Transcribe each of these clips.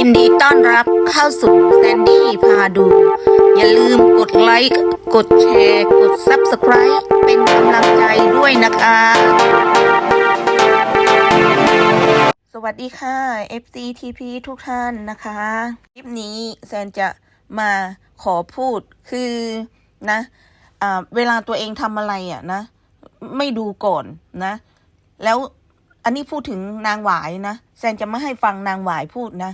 ยินดีต้อนรับเข้าสู่แซนดี้พาดู อย่าลืมกดไลค์ กดแชร์ กด Subscribe เป็นกำลังใจด้วยนะคะ สวัสดีค่ะ FCTP ทุกท่านนะคะ คลิปนี้แซนจะมาขอพูดคือนะอ่าเวลาตัวเองทำอะไรอะนะ ไม่ดูก่อนนะ แล้วอันนี้พูดถึงนางหวายนะแซนจะไม่ให้ฟังนางหวายพูดนะ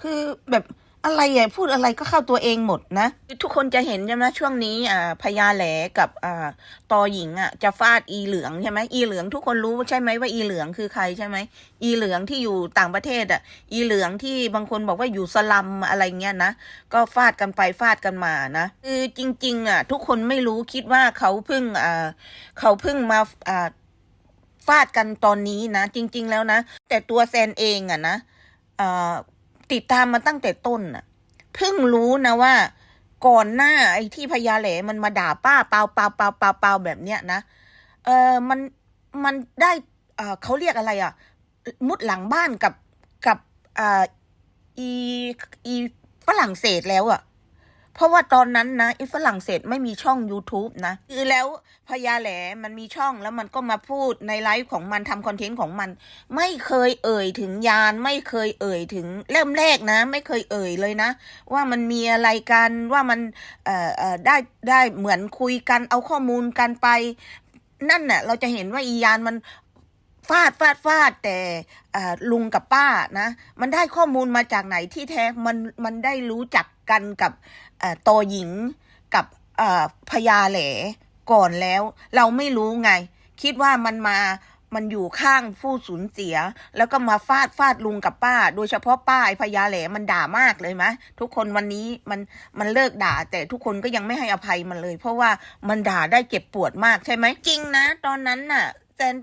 คือแบบอะไรอะพูดอะไรก็เข้าตัวเองหมดนะทุกคนจะเห็นใช่ไหมช่วงนี้อ่าพญาแหลกับอ่าตอหญิงอะจะฟาดอีเหลืองใช่ไหมอีเหลืองทุกคนรู้ใช่ไหมว่าอีเหลืองคือใครใช่ไหมอีเหลืองที่อยู่ต่างประเทศอะ อีเหลืองที่บางคนบอกว่าอยู่สลัมอะไรเงี้ยนะก็ฟาดกันไปฟาดกันมานะคือจริง ๆ อะ ทุกคนไม่รู้คิดว่าเขาเพิ่งอ่าเขาเพิ่งมาอ่าฟาดกันตอนนี้นะจริง ๆ แล้วนะแต่ตัวแซนเองอะนะอ่อ ติดตามมาตั้งแต่ต้นอะเพิ่งรู้นะว่า ก่อนหน้าไอ้ที่พญาแหลมันมาด่าป้าเปล่าเปล่าเปล่าเปล่าเปล่าแบบเนี้ยนะ เออมันมันได้เออเขาเรียกอะไรอะ มุดหลังบ้านกับกับอ่าอีอีฝรั่งเศสแล้วอะ เพราะว่าตอนนั้นนะไอ้ฝรั่งเศสไม่มีช่อง YouTube นะ คือแล้วพญาแหลมันมีช่องแล้วมันก็มาพูดในไลฟ์ของมันทำคอนเทนต์ของมัน ไม่เคยเอ่ยถึงยาน ไม่เคยเอ่ยถึงเริ่มแรกนะ ไม่เคยเอ่ยเลยนะ ว่ามันมีอะไรกันว่ามันเอ่อเอ่อได้ได้เหมือนคุยกันเอาข้อมูลกันไป นั่นน่ะเราจะเห็นว่าอียานมันฟาดฟาดฟาดแต่ลุงกับป้านะ มันได้ข้อมูลมาจากไหนที่แท้มันมันได้รู้จัก กันกับโตหญิงกับพญาแหลก่อนแล้ว เราไม่รู้ไง คิดว่ามันมามันอยู่ข้างผู้สูญเสีย แล้วก็มาฟาดฟาดลุงกับป้า โดยเฉพาะป้าไอพญาแหลมันด่ามากเลยมะทุกคนวันนี้มันมันเลิกด่า แต่ทุกคนก็ยังไม่ให้อภัยมันเลย เพราะว่ามันด่าได้เจ็บปวดมากใช่ไหมจริงนะ ตอนนั้นน่ะแซน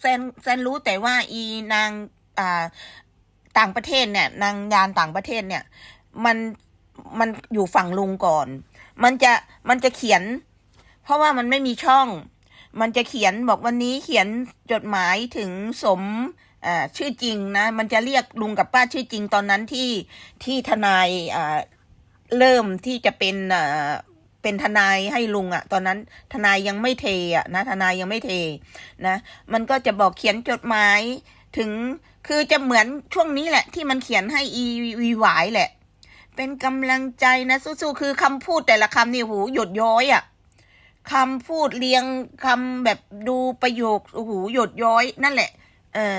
แซนแซนรู้แต่ว่าอีนางอ่าต่างประเทศเนี่ย นางยานต่างประเทศเนี่ย มัน มันอยู่ฝั่งลุงก่อน มันจะมันจะเขียน เพราะว่ามันไม่มีช่อง มันจะเขียนบอกวันนี้เขียนจดหมายถึงสมอชื่อจริงนะ มันจะเรียกลุงกับป้าชื่อจริงตอนนั้นที่ที่ทนายอเริ่มที่จะเป็นเป็นทนายให้ลุงอะตอนนั้นทนายยังไม่เทอะนะทนายยังไม่เทนะ มันก็จะบอกเขียนจดหมายถึงคือจะเหมือนช่วงนี้แหละ ที่มันเขียนให้อีวีหวายแหละ เป็นกำลังใจนะสู้ๆคือคำพูดแต่ละคำนี่โหหยดย้อยอะคำพูดเรียงคำแบบดูประโยคโอ้โหหยดย้อยนั่นแหละ เออ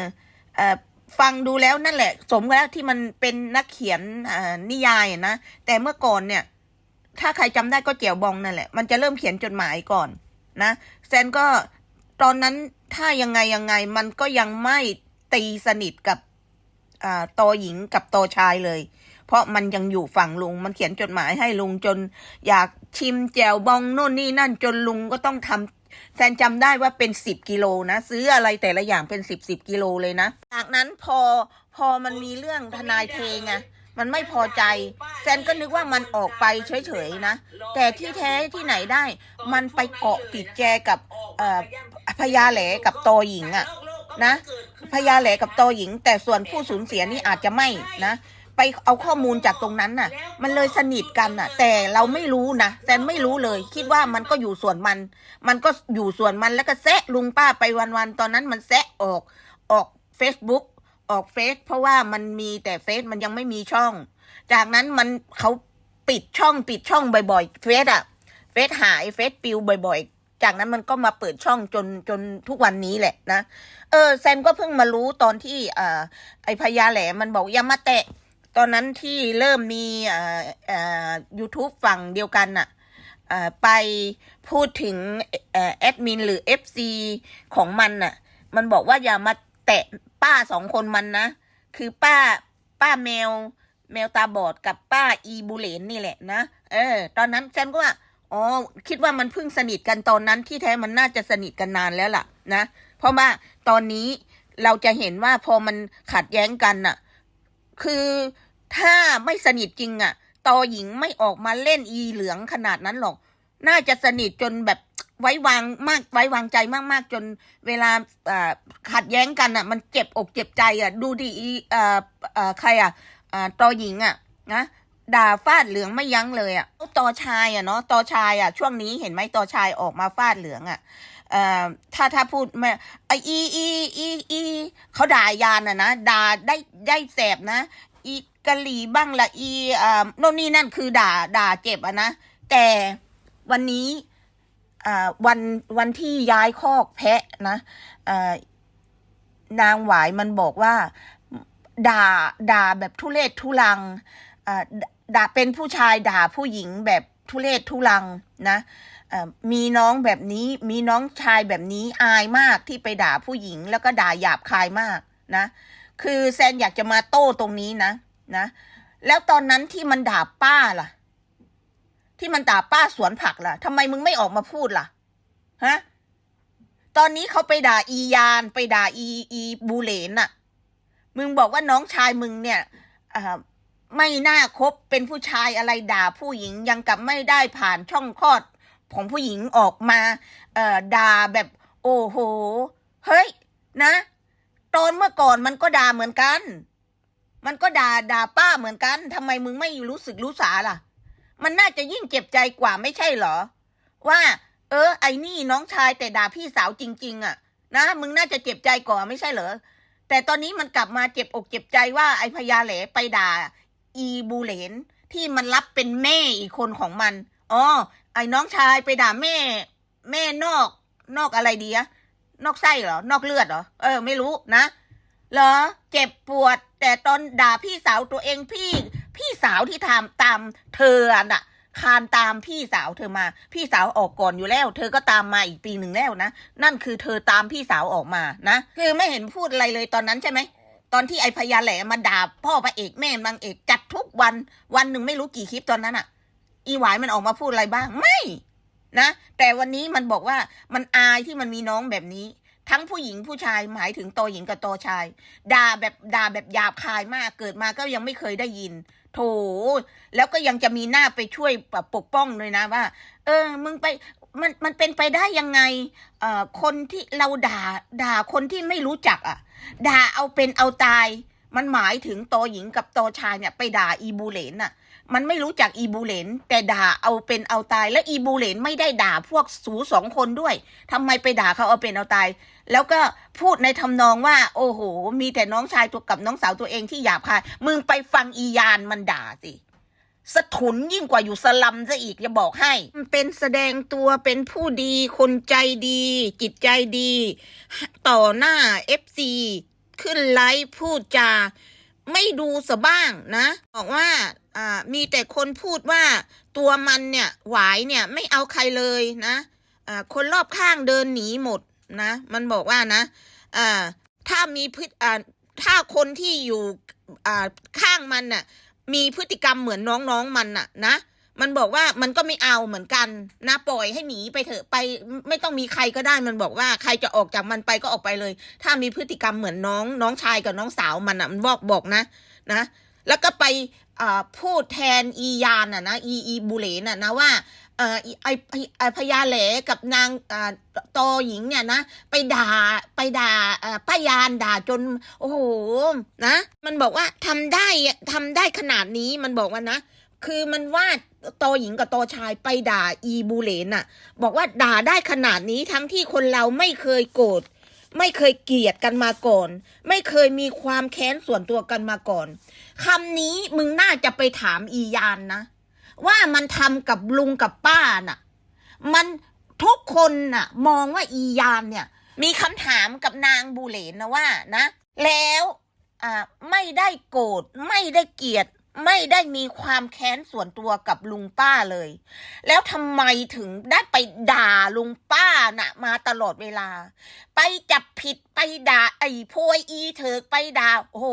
เออฟังดูแล้วนั่นแหละ สมแล้วที่มันเป็นนักเขียนอนิยายนะแต่เมื่อก่อนเนี่ย ถ้าใครจำได้ก็เจียวบองนั่นแหละ มันจะเริ่มเขียนจดหมายก่อนนะแซนก็ตอนนั้นถ้ายังไงยังไงมันก็ยังไม่ตีสนิทกับอ่าตหญิงกับโตชายเลย เพราะมันยังอยู่ฝั่งลุง มันเขียนจดหมายให้ลุงจน อยากชิมแจวบองโน่นนี่นั่นจนลุงก็ต้องทำแซนจำได้ว่าเป็นสิบกิโลนะ ซื้ออะไรแต่ละอย่างเป็นสิบสิบกิโลเลยนะ จากนั้นพอพอมันมีเรื่องทนายเทไงมันไม่พอใจ แซนก็นึกว่ามันออกไปเฉยๆนะ แต่ที่แท้ที่ไหนได้ มันไปเกาะติดแจกับพญาแหลกับโตหญิงอะนะพญาแหลกับโตหญิง แต่ส่วนผู้สูญเสียนี่อาจจะไม่นะ ไปเอาข้อมูลจากตรงนั้นน่ะ มันเลยสนิทกันน่ะ แต่เราไม่รู้นะแซนไม่รู้เลย คิดว่ามันก็อยู่ส่วนมัน มันก็อยู่ส่วนมันแล้วก็แซะลุงป้าไปวันๆตอนนั้นมันแซะออกออก Facebook ออกเฟซเพราะว่ามันมีแต่เฟซมันยังไม่มีช่อง จากนั้นมันเขาปิดช่องปิดช่องบ่อยๆเฟซอะเฟซหายเฟซปิวบ่อยๆ จากนั้นมันก็มาเปิดช่องจนจนทุกวันนี้แหละนะ เออแซมก็เพิ่งมารู้ตอนที่อ่าไอพญาแหลมมันบอกอย่ามาแตะ ตอนนั้นที่เริ่มมีอ่าอ่า YouTube ฝั่งเดียวกันน่ะอ่าไปพูดถึงแอดมินหรือ FC ของมันน่ะ มันบอกว่าอย่ามาแตะป้าสองคนมันนะ คือป้าป้าแมว แมวตาบอดกับป้าอีบูเลนนี่แหละนะ เออ ตอนนั้นฉันก็ว่าอ๋อคิดว่ามันเพิ่งสนิทกันตอนนั้นที่แท้มันน่าจะสนิทกันนานแล้วล่ะนะ เพราะว่าตอนนี้เราจะเห็นว่าพอมันขัดแย้งกันน่ะ คือถ้าไม่สนิทจริงอะตอหญิงไม่ออกมาเล่นอีเหลืองขนาดนั้นหรอก น่าจะสนิทจนแบบไว้วางมากไว้วางใจมากๆ จนเวลาขัดแย้งกันอะ มันเจ็บอกเจ็บใจอะ ดูดิอีอ่าอ่าใครอะอ่าตอหญิงอะนะด่าฟาดเหลืองไม่ยั้งเลยอะตอชายอะเนาะตอชายอะช่วงนี้เห็นไหมตอชายออกมาฟาดเหลืองอะ เอ่อถ้าถ้าพูดไม่ไออีอีอีอีเขาด่ายานอะนะด่าได้ได้แสบนะอีกะหรี่บ้างละอีอ่าโน่นนี่นั่นคือด่าด่าเจ็บอะนะแต่วันนี้อ่าวันวันที่ย้ายคอกแพะนะอ่านางหวายมันบอกว่าด่าด่าแบบทุเลศทุลังอ่าด่าเป็นผู้ชายด่าผู้หญิงแบบทุเลศทุลังนะ มีน้องแบบนี้มีน้องชายแบบนี้อายมากที่ไปด่าผู้หญิง แล้วก็ด่าหยาบคายมากนะ คือแซนอยากจะมาโต้ตรงนี้นะนะ แล้วตอนนั้นที่มันด่าป้าล่ะ ที่มันด่าป้าสวนผักล่ะทำไมมึงไม่ออกมาพูดล่ะฮะตอนนี้เขาไปด่าอียานไปด่าอีอีบูเลนน่ะมึงบอกว่าน้องชายมึงเนี่ยไม่น่าคบเป็นผู้ชายอะไรด่าผู้หญิงยังกับไม่ได้ผ่านช่องคลอด ของผู้หญิงออกมาเอ่อด่าแบบ โอ้โห เฮ้ย นะ ตอนเมื่อก่อนมันก็ด่าเหมือนกัน มันก็ด่าด่าป้าเหมือนกันทำไมมึงไม่รู้สึกรู้สาล่ะ มันน่าจะยิ่งเจ็บใจกว่าไม่ใช่เหรอ ว่า เออ ไอ้นี่น้องชายแต่ด่าพี่สาวจริง ๆ อะ นะมึงน่าจะเจ็บใจกว่าไม่ใช่เหรอแต่ตอนนี้มันกลับมาเจ็บอกเจ็บใจว่าไอ้พญาแหลไปด่า อีบูเลนที่มันรับเป็นแม่อีกคนของมันอ๋อ อ้น้องชายไปด่าแม่ แม่นอก นอกอะไรดีอะนอกไส้เหรอ นอกเลือดเหรอ เออ ไม่รู้นะ เหรอ เจ็บปวด แต่ตอนด่าพี่สาวตัวเองพี่ พี่สาวที่ทำตามเธอน่ะ คานตามพี่สาวเธอมา พี่สาวออกก่อนอยู่แล้ว เธอก็ตามมาอีกปีหนึ่งแล้วนะ นั่นคือเธอตามพี่สาวออกมานะ คือไม่เห็นพูดอะไรเลยตอนนั้นใช่ไหม ตอนที่ไอพญาแหลมมาด่าพ่อพระเอกแม่นางเอกจัดทุกวัน วันหนึ่งไม่รู้กี่คลิปตอนนั้นอะ อีหวายมันออกมาพูดอะไรบ้าง ไม่นะ แต่วันนี้มันบอกว่ามันอายที่มันมีน้องแบบนี้ ทั้งผู้หญิงผู้ชายหมายถึงโตหญิงกับโตชายด่าแบบด่าแบบหยาบคายมากเกิดมาก็ยังไม่เคยได้ยิน โถ แล้วก็ยังจะมีหน้าไปช่วยแบบปกป้องเลยนะว่า เออ มึงไปมันมันเป็นไปได้ยังไงเอ่อคนที่เราด่าด่าคนที่ไม่รู้จักอะ ด่าเอาเป็นเอาตาย มันหมายถึงโตหญิงกับโตชายเนี่ยไปด่าอีบูเลนน่ะ มันไม่รู้จักอีบูเลนแต่ด่าเอาเป็นเอาตาย และอีบูเลนไม่ได้ด่าพวกสูสองคนด้วยทำไมไปด่าเขาเอาเป็นเอาตาย แล้วก็พูดในทำนองว่า โอ้โห มีแต่น้องชายตัวกับน้องสาวตัวเองที่หยาบคายมึงไปฟังอียานมันด่าสิสะทุนยิ่งกว่าอยู่สลัมซะอีกจะบอกให้มันเป็นแสดงตัวเป็นผู้ดีคนใจดี จิตใจดี ต่อหน้าเอฟซีขึ้นไลฟ์พูดจา ไม่ดูสบ้างนะ บอกว่า อ่ามีแต่คนพูดว่าตัวมันเนี่ยหวายเนี่ยไม่เอาใครเลยนะอ่าคนรอบข้างเดินหนีหมดนะมันบอกว่านะอ่าถ้ามีพฤติอ่าถ้าคนที่อยู่อ่าข้างมันน่ะมีพฤติกรรมเหมือนน้องๆมันน่ะนะมันบอกว่ามันก็ไม่เอาเหมือนกันนะปล่อยให้หนีไปเถอะไปไม่ต้องมีใครก็ได้มันบอกว่าใครจะออกจากมันไปก็ออกไปเลย ถ้ามีพฤติกรรมเหมือนน้องน้องชายกับน้องสาวมันอะมันบอกบอกนะนะ แล้วก็ไปพูดแทนอียานอะนะอีอีบุเลนอะนะว่าไอไอพญาแหลกับนางอ่าตอหญิงเนี่ยนะ ไปด่าไปด่าป้ายานด่าจน โอ้โหนะ มันบอกว่าทำได้อะทำได้ขนาดนี้มันบอกว่านะ คือมันว่าตอหญิงกับตอชายไปด่าอีบูเลนน่ะบอกว่าด่าได้ขนาดนี้ทั้งที่คนเราไม่เคยโกรธ ไม่เคยเกลียดกันมาก่อน ไม่เคยมีความแค้นส่วนตัวกันมาก่อนคำนี้มึงน่าจะไปถามอียานนะ ว่ามันทำกับลุงกับป้าน่ะ มันทุกคนน่ะ มองว่าอียานเนี่ย มีคำถามกับนางบูเลนนะว่านะ แล้วอ่าไม่ได้โกรธไม่ได้เกลียด ไม่ได้มีความแค้นส่วนตัวกับลุงป้าเลย แล้วทำไมถึงได้ไปด่าลุงป้าน่ะ มาตลอดเวลา ไปจับผิดไปด่าไอ้พวยอีเถิกไปด่าโอ้โห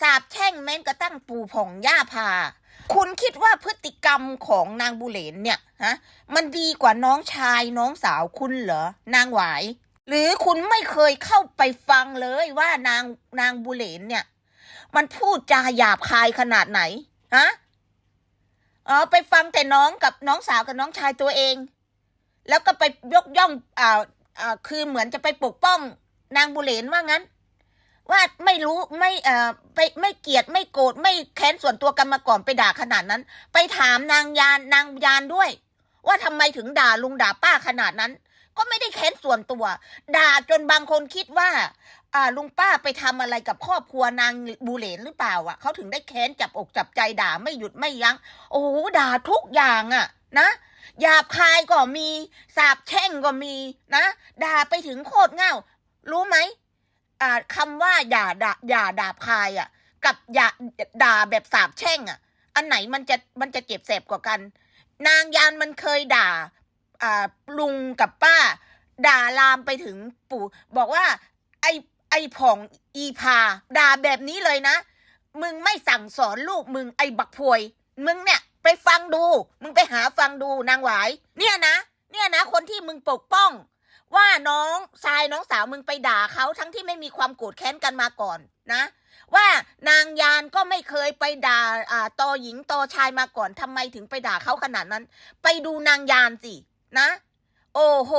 สาบแช่งแม้นกระตั้งปู่ผ่องย่าพาคุณคิดว่าพฤติกรรมของนางบุเลนเนี่ยฮะมันดีกว่าน้องชายน้องสาวคุณเหรอนางหวายหรือคุณไม่เคยเข้าไปฟังเลยว่านางนางบุเลนเนี่ย มันพูดจาหยาบคายขนาดไหนฮะอ๋อไปฟังแต่น้องกับน้องสาวกับน้องชายตัวเอง แล้วก็ไปยกย่องอ่าอ่าคือเหมือนจะไปปกป้องนางบุเหลนว่างั้น ว่าไม่รู้ไม่เอ่อไปไม่เกลียดไม่โกรธไม่แค้นส่วนตัวกันมาก่อนไปด่าขนาดนั้น ไปถามนางยานนางยานด้วย ว่าทำไมถึงด่าลุงด่าป้าขนาดนั้น ก็ไม่ได้แค้นส่วนตัว ด่าจนบางคนคิดว่า อ่าลุงป้าไปทำอะไรกับครอบครัวนางบูเลนหรือเปล่าอะเขาถึงได้แค้นจับอกจับใจด่าไม่หยุดไม่ยัง้ง โอ้โหด่าทุกอย่างอะ นะหยาบคายก็มีสาบแช่งก็มีนะด่าไปถึงโคตรเง่า รู้ไหมอ่าคำว่าอย่าด่าอย่าด่าคายอะ กับอย่าด่าแบบสาบแช่งอะ อันไหนมันจะมันจะเจ็บแสบกว่ากัน นางยานมันเคยด่าอ่าลุงกับป้า ด่าลามไปถึงปู่ บอกว่า ไอ ไอผ่องอีพาด่าแบบนี้เลยนะ มึงไม่สั่งสอนลูกมึงไอบักพวย มึงเนี่ยไปฟังดู มึงไปหาฟังดูนางหวาย เนี่ยนะ เนี่ยนะ คนที่มึงปกป้อง ว่าน้องชายน้องสาวมึงไปด่าเขาทั้งที่ไม่มีความโกรธแค้นกันมาก่อนนะ ว่านางยานก็ไม่เคยไปด่าอ่าตอหญิงตอชายมาก่อนทำไมถึงไปด่าเขาขนาดนั้น ไปดูนางยานสินะ โอ้โห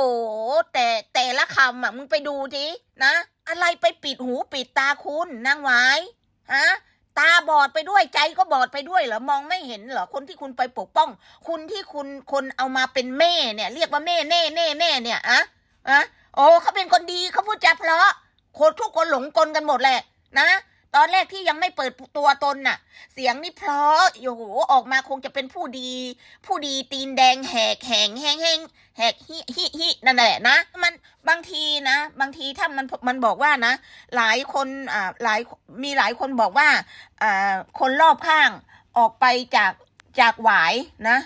แต่แต่ละคำอะมึงไปดูดินะ อะไรไปปิดหูปิดตาคุณนางหวายฮะตาบอดไปด้วยใจก็บอดไปด้วยเหรอมองไม่เห็นเหรอคนที่คุณไปปกป้อง คุณที่คุณคนเอามาเป็นแม่เนี่ย เรียกว่าแม่แน่แน่แม่เนี่ยอะอะโอ้เขาเป็นคนดีเขาพูดจาเพราะคนทุกคนหลงกลกันหมดแหละนะตอนแรกที่ยังไม่เปิดตัวตนน่ะ เสียงนี่เพราะโอ้โหออกมาคงจะเป็นผู้ดี ผู้ดีตีนแดงแหกแหงแห้งแห้งแห กฮิฮิฮินั่นแหละนะ มันบางทีนะ บางทีถ้ามันมันบอกว่านะ หลายคนอ่าหลายมีหลายคนบอกว่าอ่าคนรอบข้างออกไปจากจากหวายนะ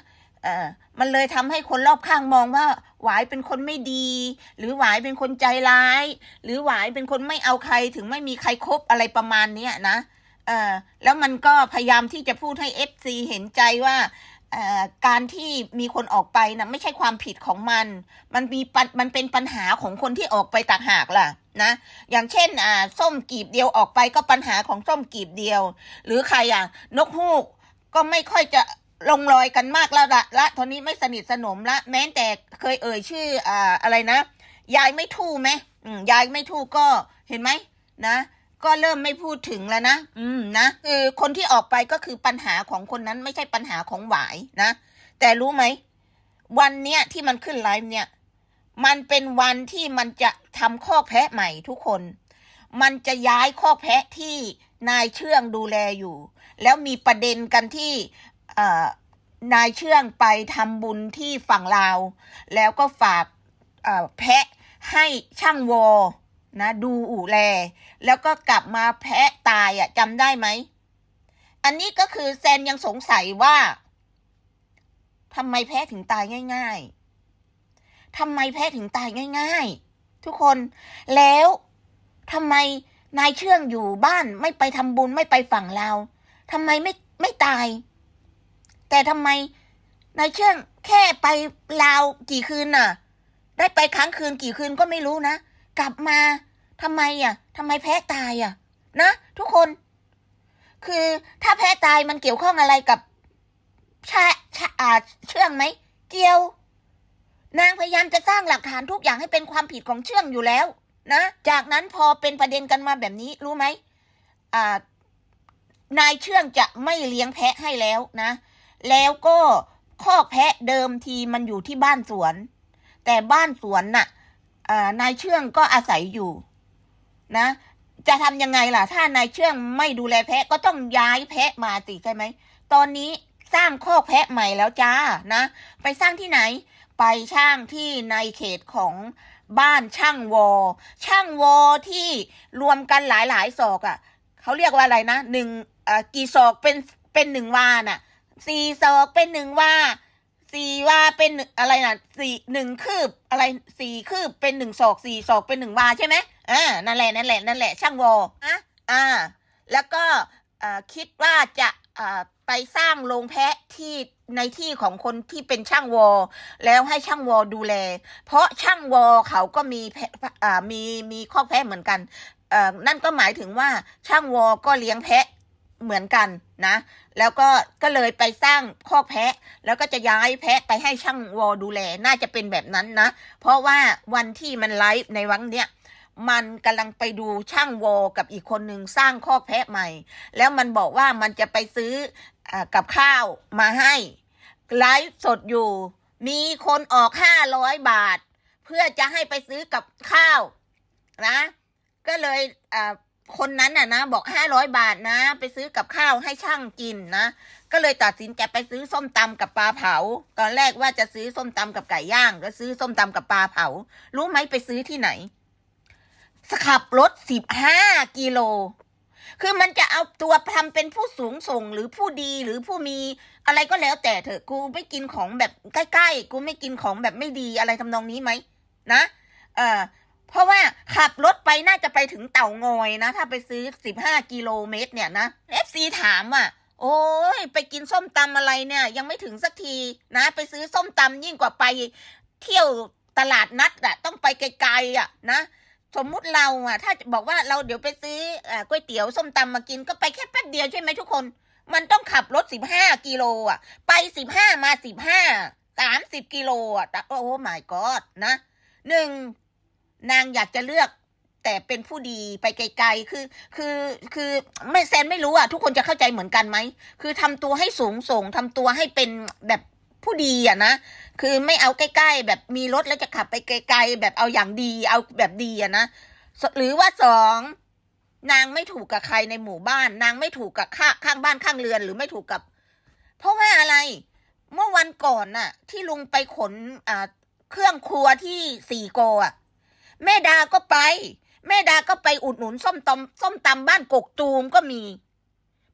เออมันเลยทำให้คนรอบข้างมองว่าหวายเป็นคนไม่ดี หรือหวายเป็นคนใจร้าย หรือหวายเป็นคนไม่เอาใครถึงไม่มีใครคบอะไรประมาณเนี้ยนะเออแล้วมันก็พยายามที่จะพูดให้เอฟซีเห็นใจว่า การที่มีคนออกไปนะไม่ใช่ความผิดของมัน มันมีปัญมันเป็นปัญหาของคนที่ออกไปต่างหากล่ะนะอย่างเช่นอ่าส้มกีบเดียวออกไปก็ปัญหาของส้มกีบเดียว หรือใครอะนกฮูกก็ไม่ค่อยจะลงรอยกันมากแล้วละละตอนนี้ไม่สนิทสนมละ แม้แต่เคยเอ่ยชื่ออ่าอะไรนะ ยายไม่ทู่ไหมยายไม่ทู่ก็เห็นไหมนะ ก็เริ่มไม่พูดถึงแล้วนะ อืมนะคือคนที่ออกไปก็คือปัญหาของคนนั้นไม่ใช่ปัญหาของหวายนะ แต่รู้ไหม วันเนี้ยที่มันขึ้นไลฟ์เนี่ย มันเป็นวันที่มันจะทำข้อแพะใหม่ทุกคน มันจะย้ายข้อแพะที่นายเชื่องดูแลอยู่ แล้วมีประเด็นกันที่นายเชื่องไปทำบุญที่ฝั่งลาว แล้วก็ฝากแพะให้ช่างวอ นะดูอู่แล แล้วก็กลับมาแพะตายอะจำได้ไหม อันนี้ก็คือแซนยังสงสัยว่าทำไมแพะถึงตายง่าย ๆทำไมแพ้ถึงตายง่าย ๆ ทุกคนแล้วทำไมนายเชื่องอยู่บ้านไม่ไปทำบุญไม่ไปฝั่งลาวทำไมไม่ไม่ตาย แต่ทำไมนายเชื่องแค่ไปลาวกี่คืนน่ะ ได้ไปค้างคืนกี่คืนก็ไม่รู้นะ กลับมาทำไมอะทำไมแพ้ตายอะ นะ ทุกคน คือถ้าแพ้ตายมันเกี่ยวข้องอะไรกับชาชาอาเชื่องไหมเกี่ยว นางพยายามจะสร้างหลักฐานทุกอย่างให้เป็นความผิดของเชื่องอยู่แล้ว นะจากนั้นพอเป็นประเด็นกันมาแบบนี้รู้ไหมอ่านายเชื่องจะไม่เลี้ยงแพะให้แล้วนะ แล้วก็ข้อกแพะเดิมทีมันอยู่ที่บ้านสวน แต่บ้านสวนน่ะ นายเชื่องก็อาศัยอยู่ นะ จะทำยังไงล่ะ ถ้านายเชื่องไม่ดูแลแพะก็ต้องย้ายแพะมาสิใช่ไหม ตอนนี้สร้างคอกแพะใหม่แล้วจ้านะ ไปสร้างที่ไหน ไปช่างที่ในเขตของบ้านช่างวอ ช่างวอที่รวมกันหลายๆศอกอะ่ะเขาเรียกว่าอะไรนะหนึ่งอ่ากี่ศอกเป็นเป็นหนึ่งวาน่ะสี่ศอกเป็นหนึ่งวา สี่วาเป็นอะไรนะสี่หนึ่งคืบอะไรสี่คืบเป็นหนึ่งศอกสี่ศอกเป็นหนึ่งวาใช่ไหมอ่านั่นแหละนั่นแหละนั่นแหละช่างวออะอ่า แล้วก็อ่าคิดว่าจะอ่าไปสร้างโรงแพะที่ในที่ของคนที่เป็นช่างวอ แล้วให้ช่างวอดูแล เพราะช่างวอเขาก็มีแพะอ่ามีมีข้อแพะเหมือนกันเอ่อนั่นก็หมายถึงว่าช่างวอก็เลี้ยงแพะเหมือนกันนะ แล้วก็ก็เลยไปสร้างข้อกแพะ แล้วก็จะย้ายแพะไปให้ช่างวอดูแลน่าจะเป็นแบบนั้นนะ เพราะว่าวันที่มันไลฟ์ในวันเนี้ยมันกำลังไปดูช่างวอกับอีกคนหนึ่งสร้างคอกแพะใหม่ แล้วมันบอกว่ามันจะไปซื้ออกับข้าวมาให้ไลฟ์สดอยู่ มีคนออกห้าร้อยบาท เพื่อจะให้ไปซื้อกับข้าวนะ ก็เลยอ่ คนนั้นน่ะนะ บอกห้าร้อยบาทนะ ไปซื้อกับข้าวให้ช่างกินนะ ก็เลยตัดสินใจไปซื้อส้มตำกับปลาเผา ตอนแรกว่าจะซื้อส้มตำกับไก่ย่าง ก็ซื้อส้มตำกับปลาเผา รู้ไหมไปซื้อที่ไหนขับรถสิบห้ากิโล คือมันจะเอาตัวทำเป็นผู้สูงส่งหรือผู้ดีหรือผู้มีอะไรก็แล้วแต่เถอะกูไม่กินของแบบใกล้ๆ กูไม่กินของแบบไม่ดีอะไรทำนองนี้ไหมนะ เออ เพราะว่าขับรถไปน่าจะไปถึงเต่างอยนะ ถ้าไปซื้อสิบห้ากิโลเมตรเนี่ยนะเอฟซีถามอะ โอ้ยไปกินส้มตำอะไรเนี่ย ยังไม่ถึงสักทีนะ ไปซื้อส้มตำยิ่งกว่าไปเที่ยวตลาดนัดอะต้องไปไกลๆอะนะสมมุติเราอะถ้าบอกว่าเราเดี๋ยวไปซื้ออก๋วยเตี๋ยวส้มตำมากินก็ไปแค่แป๊บเดียวใช่ไหมทุกคน มันต้องขับรถสิบห้ากิโลอะไปสิบห้ามาสิบห้าสามสิบกิโลอะโอ้ my god นะหนึ่ง นางอยากจะเลือกแต่เป็นผู้ดีไปไกลๆ คือ คือ คือไม่แซนไม่รู้อะทุกคนจะเข้าใจเหมือนกันไหม คือทำตัวให้สูงส่งทำตัวให้เป็นแบบผู้ดีอะนะ คือไม่เอาใกล้ ๆ แบบมีรถแล้วจะขับไปไกล ๆ แบบเอาอย่างดี เอาแบบดีอะนะ หรือว่าสองนางไม่ถูกกับใครในหมู่บ้าน นางไม่ถูกกับข้าข้างบ้านข้างเรือนหรือไม่ถูกกับ เพราะว่าอะไร เมื่อวันก่อนน่ะ ที่ลุงไปขนอ่าเครื่องครัวที่สี่โกอะ แม่ดาก็ไป แม่ดาก็ไปอุดหนุนส้มตำส้มตำบ้านกกตูมก็มี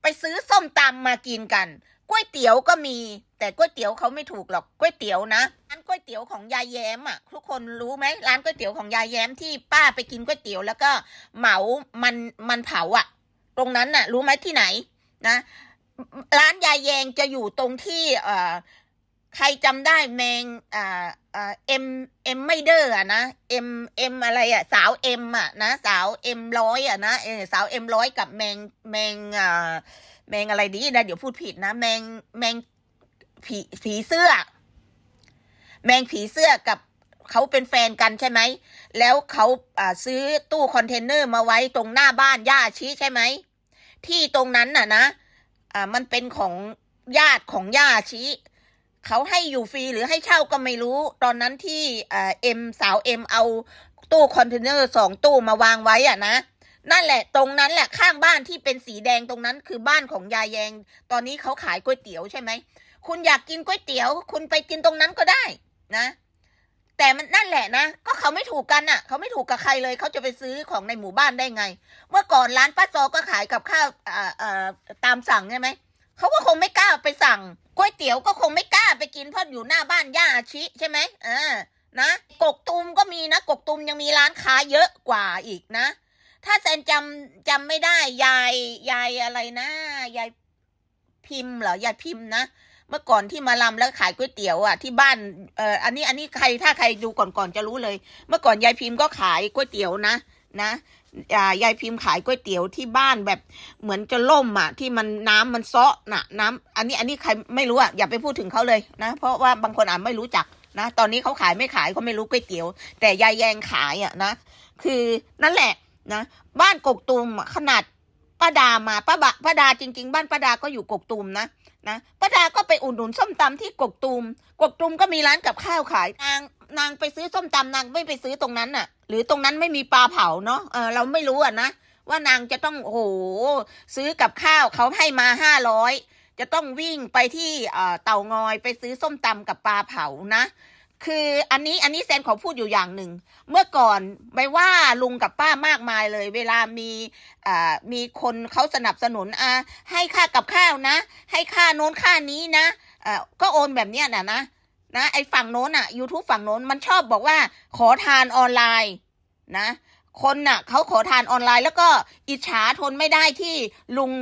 ไปซื้อส้มตำมากินกันก๋วยเตี๋ยวก็มี แต่ก๋วยเตี๋ยวเขาไม่ถูกหรอกก๋วยเตี๋ยวนะร้านก๋วยเตี๋ยวของยายแย้มอะ ทุกคนรู้ไหมร้านก๋วยเตี๋ยวของยายแย้มที่ป้าไปกินก๋วยเตี๋ยวแล้วก็เหมามันมันเผาอะ ตรงนั้นน่ะ รู้ไหมที่ไหนนะร้านยายแยงจะอยู่ตรงที่เอ่อ ใครจำได้แมงอ่าอ่าเอ็มเอ็มไม่เดอร์อะนะเอ็มเอ็มอะไรอะสาวเอ็มอะนะสาวเอ็มร้อยอะนะเออสาวเอ็มร้อยกับแมงแมงอ่าแมงอะไรดีนะเดี๋ยวพูดผิดนะแมงแมงผีผีเสื้อ แมงผีเสื้อกับเขาเป็นแฟนกันใช่ไหม แล้วเขาอ่าซื้อตู้คอนเทนเนอร์มาไว้ตรงหน้าบ้านย่าชี้ใช่ไหม ที่ตรงนั้นน่ะนะ อ่า มันเป็นของญาติของย่าชี้ เขาให้อยู่ฟรีหรือให้เช่าก็ไม่รู้ ตอนนั้นที่เอ็มสาวเอ็มเอาตู้คอนเทนเนอร์สองตู้มาวางไว้อะนะนั่นแหละตรงนั้นแหละข้างบ้านที่เป็นสีแดงตรงนั้นคือบ้านของยายแยง ตอนนี้เขาขายก๋วยเตี๋ยวใช่ไหมคุณอยากกินก๋วยเตี๋ยว คุณไปกินตรงนั้นก็ได้นะ แต่มันนั่นแหละนะ ก็เขาไม่ถูกกันอะ เขาไม่ถูกกับใครเลย เขาจะไปซื้อของในหมู่บ้านได้ไง เมื่อก่อนร้านป้าซอก็ขายกับข้าวอ่าอ่าตามสั่งใช่ไหมเขาก็คงไม่กล้าไปสั่ง ก๋วยเตี๋ยวก็คงไม่กล้าไปกินเพราะอยู่หน้าบ้านย่าอาชิใช่ไหมอ่านะกกตุมก็มีนะ กกตุมยังมีร้านค้าเยอะกว่าอีกนะ ถ้าแซนจำจำไม่ได้ยายยายอะไรนะยายพิมพ์เหรอยายพิมพ์นะเมื่อก่อนที่มาลำแล้วขายก๋วยเตี๋ยวอะที่บ้านเอ่ออันนี้อันนี้ใครถ้าใครดูก่อนๆจะรู้เลย เมื่อก่อนยายพิมพ์ก็ขายก๋วยเตี๋ยวนะนะ ยายพิมพ์ขายก๋วยเตี๋ยวที่บ้านแบบเหมือนจะล่มอะ ที่มันน้ำมันเซาะน่ะ น้ำอันนี้อันนี้ใครไม่รู้อะอย่าไปพูดถึงเขาเลยนะ เพราะว่าบางคนอาจไม่รู้จักนะตอนนี้เขาขายไม่ขายเขาไม่รู้ก๋วยเตี๋ยว แต่ยายแยงขายอะนะคือนั่นแหละนะบ้านกกตูมขนาดป้าดามาป้าบะป้าดาจริง ๆ บ้านป้าดาก็อยู่กกตูมนะนะป้าดาก็ไปอุดหนุนส้มตำที่กกตูม กกตูมก็มีร้านกับข้าวขายนาง นางไปซื้อส้มตำนางไม่ไปซื้อตรงนั้นน่ะ หรือตรงนั้นไม่มีปลาเผาเนาะเออเราไม่รู้อะนะว่านางจะต้องโอ้โหซื้อกับข้าวเขาให้มาห้าร้อยจะต้องวิ่งไปที่เต่างอยไปซื้อส้มตำกับปลาเผานะ คืออันนี้อันนี้แซนขอพูดอยู่อย่างหนึ่ง เมื่อก่อนไม่ว่าลุงกับป้ามากมายเลย เวลามีมีคนเขาสนับสนุนอ่าให้ค่ากับข้าวนะ ให้ค่าโน้นค่านี้นะก็โอนแบบเนี้ยนะนะ นะไอ้ฝั่งโน้นอะ YouTube ฝั่งโน้นมันชอบบอกว่าขอทานออนไลน์นะ คนน่ะเขาขอทานออนไลน์ แล้วก็อิจฉาทนไม่ได้ที่ลุง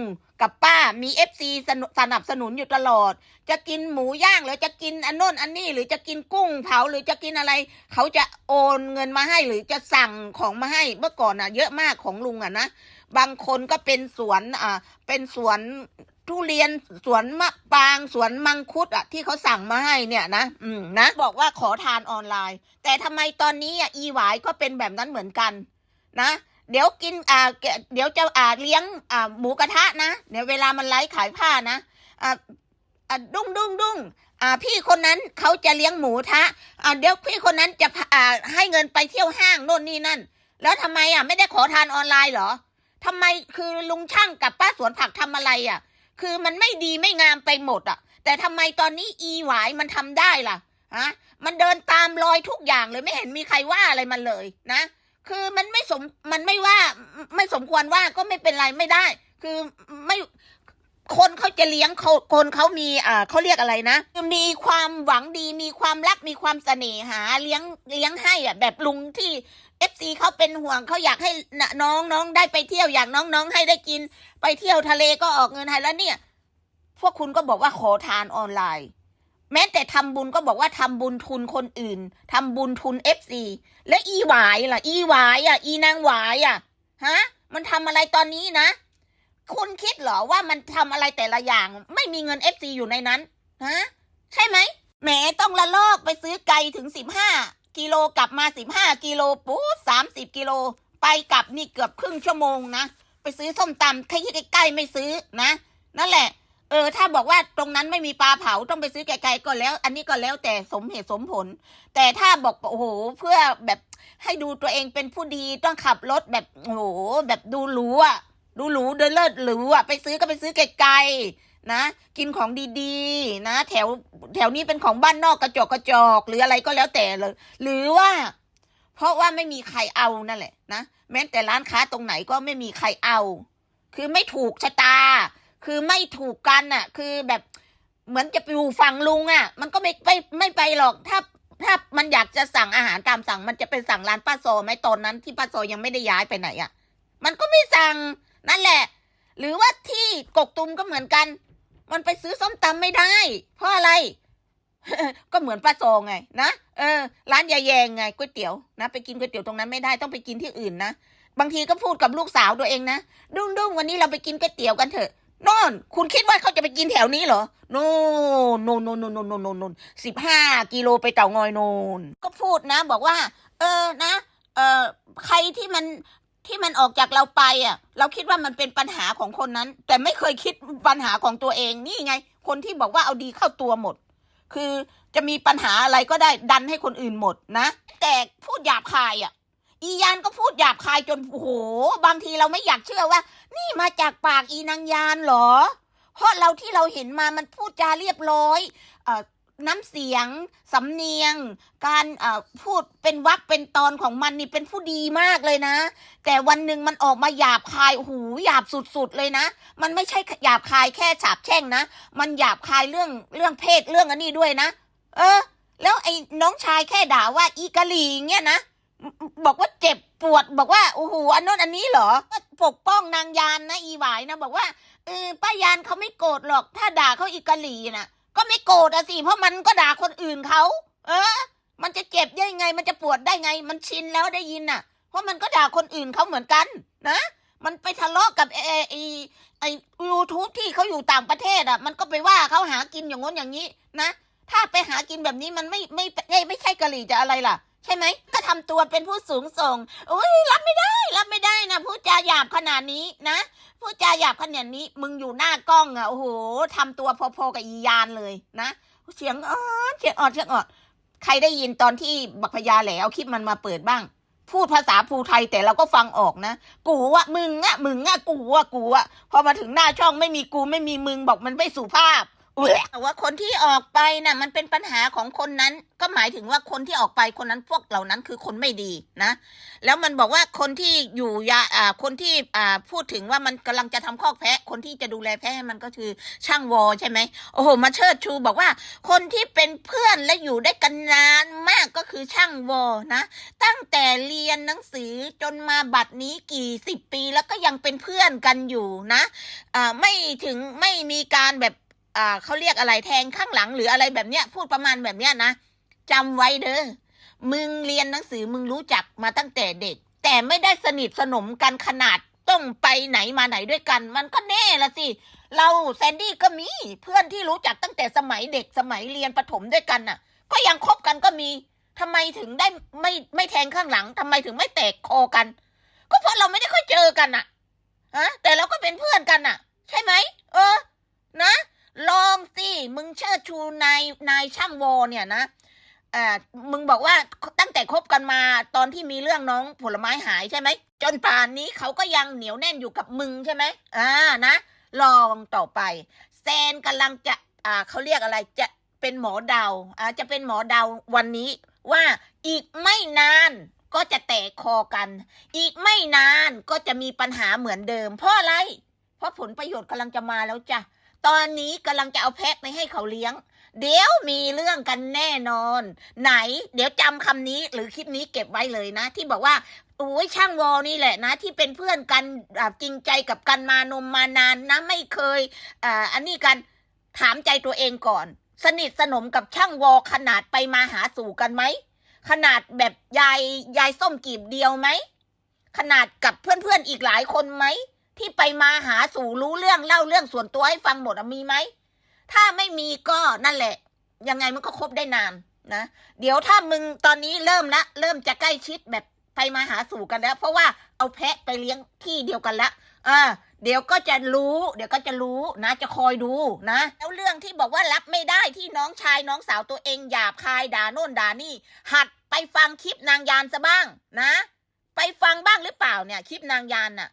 กับป้ามีเอฟซีสนับสนุนอยู่ตลอด จะกินหมูย่างหรือจะกินอันโน้นอันนี้หรือจะกินกุ้งเผาหรือจะกินอะไร เขาจะโอนเงินมาให้หรือจะสั่งของมาให้เมื่อก่อนอะ เยอะมากของลุงอะนะบางคนก็เป็นสวนอ่าเป็นสวน ทุเรียนสวนมะปรางสวนมังคุดอะที่เขาสั่งมาให้เนี่ยนะ อืมนะ บอกว่าขอทานออนไลน์ แต่ทำไมตอนนี้อะอีหวายก็เป็นแบบนั้นเหมือนกัน นะ เดี๋ยวกินอ่าเดี๋ยวจะอ่าเลี้ยงอ่าหมูกระทะนะเดี๋ยวเวลามันไลฟ์ขายผ้านะอ่าอ่าดุ้งดุ้งดุ้งอ่าพี่คนนั้นเขาจะเลี้ยงหมูทะอ่าเดี๋ยวพี่คนนั้นจะอ่าให้เงินไปเที่ยวห้างโน่นนี่นั่น แล้วทำไมอะไม่ได้ขอทานออนไลน์เหรอทำไมคือลุงช่างกับป้าสวนผักทำอะไรอะ คือมันไม่ดีไม่งามไปหมดอะแต่ทำไมตอนนี้อีหวายมันทำได้ล่ะฮะมันเดินตามรอยทุกอย่างเลยไม่เห็นมีใครว่าอะไรมันเลยนะ คือมันไม่สมมันไม่ว่าไม่สมควรว่าก็ไม่เป็นไรไม่ได้ คือไม่ คนเขาจะเลี้ยงเขาคนเขามีอ่าเขาเรียกอะไรนะ มีความหวังดีมีความรักมีความเสน่หาเลี้ยงเลี้ยงให้อะแบบลุงที่เอฟซีเขาเป็นห่วงเขาอยากให้น้องน้องได้ไปเที่ยวอยากน้องน้องให้ได้กิน ไปเที่ยวทะเลก็ออกเงินให้แล้วเนี่ย พวกคุณก็บอกว่าขอทานออนไลน์ แม้แต่ทำบุญก็บอกว่าทำบุญทุนคนอื่นทำบุญทุนเอฟซีแล้วอีหวายล่ะ อีหวายอะ อีนางหวายอะฮะมันทำอะไรตอนนี้นะ คุณคิดเหรอว่ามันทำอะไรแต่ละอย่าง ไม่มีเงินเอฟซีอยู่ในนั้นฮะใช่ไหมแหมต้องละลอกไปซื้อไก่ถึงสิบห้ากิโลกลับมาสิบห้ากิโลปุ๊บสามสิบกิโล ไปกลับนี่เกือบครึ่งชั่วโมงนะไปซื้อส้มตำใกล้ๆไม่ซื้อนะ นั่นแหละ เออ ถ้าบอกว่าตรงนั้นไม่มีปลาเผาต้องไปซื้อไกลๆก็แล้ว อันนี้ก็แล้วแต่สมเหตุสมผล แต่ถ้าบอกโอ้โหเพื่อแบบให้ดูตัวเองเป็นผู้ดีต้องขับรถแบบโอ้โหแบบดูหรูอะ ดูหรูเดินเลิศหรูอะไปซื้อก็ไปซื้อไกลๆนะ กินของดีๆ นะ แถวแถวนี้เป็นของบ้านนอกกระจกกระจกหรืออะไรก็แล้วแต่เลย หรือว่า เพราะว่าไม่มีใครเอานั่นแหละนะแม้แต่ร้านค้าตรงไหนก็ไม่มีใครเอา คือไม่ถูกชะตา คือไม่ถูกกันอะ คือแบบเหมือนจะอยู่ฝั่งลุงอะ มันก็ไม่ไปไม่ไปหรอกถ้าถ้ามันอยากจะสั่งอาหารตามสั่ง มันจะไปสั่งร้านป้าโซไหมตอนนั้นที่ป้าโซยังไม่ได้ย้ายไปไหนอะ มันก็ไม่สั่ง นั่นแหละ หรือว่าที่กกตุมก็เหมือนกัน มันไปซื้อส้มตำไม่ได้ เพราะอะไร ก็เหมือนป้าโซไงนะเออ ร้านยายแยงไงก๋วยเตี๋ยวนะไปกินก๋วยเตี๋ยวตรงนั้นไม่ได้ต้องไปกินที่อื่นนะบางทีก็พูดกับลูกสาวตัวเองนะดุ้งดุ้งวันนี้เราไปกินก๋วยเตี๋ยวกันเถอะน่นคุณคิดว่าเขาจะไปกินแถวนี้เหรอ โนนโนนโนนโนนโนนโนนโนนโนนสิบห้ากิโลไปเต่างอยโนนก็พูดนะ บอกว่า เออนะ เออใครที่มัน ที่มันออกจากเราไปอะ เราคิดว่ามันเป็นปัญหาของคนนั้น แต่ไม่เคยคิดปัญหาของตัวเองนี่ไง คนที่บอกว่าเอาดีเข้าตัวหมด คือจะมีปัญหาอะไรก็ได้ดันให้คนอื่นหมดนะ แต่พูดหยาบคายอะ อียานก็พูดหยาบคายจนโอ้โห บางทีเราไม่อยากเชื่อว่า นี่มาจากปากอีนางยานเหรอ เพราะเราที่เราเห็นมามันพูดจาเรียบร้อย เอ่อ น้ำเสียง สำเนียง การพูดเป็นวรรคเป็นตอนของมันนี่เป็นผู้ดีมากเลยนะ แต่วันหนึ่งมันออกมาหยาบคายโอ้โหยาบสุดๆเลยนะ มันไม่ใช่หยาบคายแค่ฉาบแช่งนะ มันหยาบคายเรื่องเรื่องเพศเรื่องอันนี้ด้วยนะ เออ แล้วไอ้น้องชายแค่ด่าว่าอีกะลีเงี้ยนะบอกว่าเจ็บปวดบอกว่าโอ้โหอันโน้นอันนี้เหรอก็ปกป้องนางยานนะอีหวายนะ บอกว่าเออป้ายานเขาไม่โกรธหรอกถ้าด่าเขาอีกะลีน่ะ ก็ไม่โกรธอะสิเพราะมันก็ด่าคนอื่นเขาเออ มันจะเจ็บได้ไง มันจะปวดได้ไง มันชินแล้วได้ยินน่ะ เพราะมันก็ด่าคนอื่นเขาเหมือนกัน นะมันไปทะเลาะกับไอไอไอยูทูบที่เขาอยู่ต่างประเทศอะ มันก็ไปว่าเขาหากินอย่างง้นอย่างนี้นะ ถ้าไปหากินแบบนี้มันไม่ไม่ไม่ไม่ใช่กะหรี่จะอะไรล่ะ ใช่ไหมก็ทำตัวเป็นผู้สูงส่งโอ้ยรับไม่ได้ รับไม่ได้นะพูดจาหยาบขนาดนี้นะพูดจาหยาบขนาดนี้ มึงอยู่หน้ากล้องอะโอ้โหทำตัวพอๆกับอียานเลยนะเสียงอ่อนเสียงอ่อนเสียงอ่อนใครได้ยินตอนที่บักพญาแหลเอาคลิปมันมาเปิดบ้าง พูดภาษาภูไทยแต่เราก็ฟังออกนะ กูอะมึงอะมึงอะกูอะกูอะพอมาถึงหน้าช่องไม่มีกูไม่มีมึงบอกมันไม่สุภาพ แต่ว่าคนที่ออกไปน่ะมันเป็นปัญหาของคนนั้น ก็หมายถึงว่าคนที่ออกไปคนนั้นพวกเหล่านั้นคือคนไม่ดีนะ แล้วมันบอกว่าคนที่อยู่ยาอ่าคนที่อ่าพูดถึงว่ามันกำลังจะทำคอกแพะ คนที่จะดูแลแพ้มันก็คือช่างวอใช่ไหมโอ้โหมาเชิดชูบอกว่า คนที่เป็นเพื่อนและอยู่ได้กันนานมากก็คือช่างวอนะ ตั้งแต่เรียนหนังสือจนมาบัดนี้กี่สิบปีแล้วก็ยังเป็นเพื่อนกันอยู่นะอ่าไม่ถึงไม่มีการแบบ อ่าเขาเรียกอะไรแทงข้างหลังหรืออะไรแบบเนี้ย พูดประมาณแบบเนี้ยนะจำไว้เด้อมึงเรียนหนังสือมึงรู้จักมาตั้งแต่เด็ก แต่ไม่ได้สนิทสนมกันขนาดต้องไปไหนมาไหนด้วยกัน มันก็แน่ละสิ เราแซนดี้ก็มีเพื่อนที่รู้จักตั้งแต่สมัยเด็กสมัยเรียนประถมด้วยกันน่ะ ก็ยังคบกันก็มีทำไมถึงได้ไม่ไม่แทงข้างหลังทำไมถึงไม่แตกคอกัน ก็เพราะเราไม่ได้ค่อยเจอกันน่ะฮะแต่เราก็เป็นเพื่อนกันน่ะ ใช่ไหมเออ นะ ลองสิมึงเชิดชูนายนายช่างวอเนี่ยนะอ่ามึงบอกว่าตั้งแต่คบกันมาตอนที่มีเรื่องน้องผลไม้หายใช่ไหมจนป่านนี้เขาก็ยังเหนียวแน่นอยู่กับมึงใช่ไหมอ่านะลองต่อไปแซนกำลังจะอ่าเขาเรียกอะไรจะเป็นหมอเดาอ่าจะเป็นหมอเดาวันนี้ว่าอีกไม่นานก็จะแตกคอกัน อีกไม่นานก็จะมีปัญหาเหมือนเดิม เพราะอะไร เพราะผลประโยชน์กำลังจะมาแล้วจ้ะ ตอนนี้กำลังจะเอาแพะไปให้เขาเลี้ยง เดี๋ยวมีเรื่องกันแน่นอน ไหน เดี๋ยวจำคำนี้หรือคลิปนี้เก็บไว้เลยนะ ที่บอกว่าโอ้ยช่างวอนี่แหละนะ ที่เป็นเพื่อนกันจริงใจกับกันมานมมานานนะไม่เคยออันนี้กันถามใจตัวเองก่อน สนิทสนมกับช่างวอขนาดไปมาหาสู่กันไหมขนาดแบบยายยายส้มกีบเดียวไหมขนาดกับเพื่อนๆอีกหลายคนไหม ที่ไปมาหาสู่รู้เรื่องเล่าเรื่องส่วนตัวให้ฟังหมดมีไหม ถ้าไม่มีก็นั่นแหละ ยังไงมันก็คบได้นานนะ เดี๋ยวถ้ามึงตอนนี้เริ่มละเริ่มจะใกล้ชิดแบบไปมาหาสู่กันแล้ว เพราะว่าเอาแพะไปเลี้ยงที่เดียวกันละอ่าเดี๋ยวก็จะรู้ เดี๋ยวก็จะรู้นะ จะคอยดูนะ แล้วเรื่องที่บอกว่ารับไม่ได้ที่น้องชายน้องสาวตัวเองหยาบคายด่าโน่นด่านี่ หัดไปฟังคลิปนางยานซะบ้างนะ ไปฟังบ้างหรือเปล่าเนี่ย คลิปนางยานน่ะ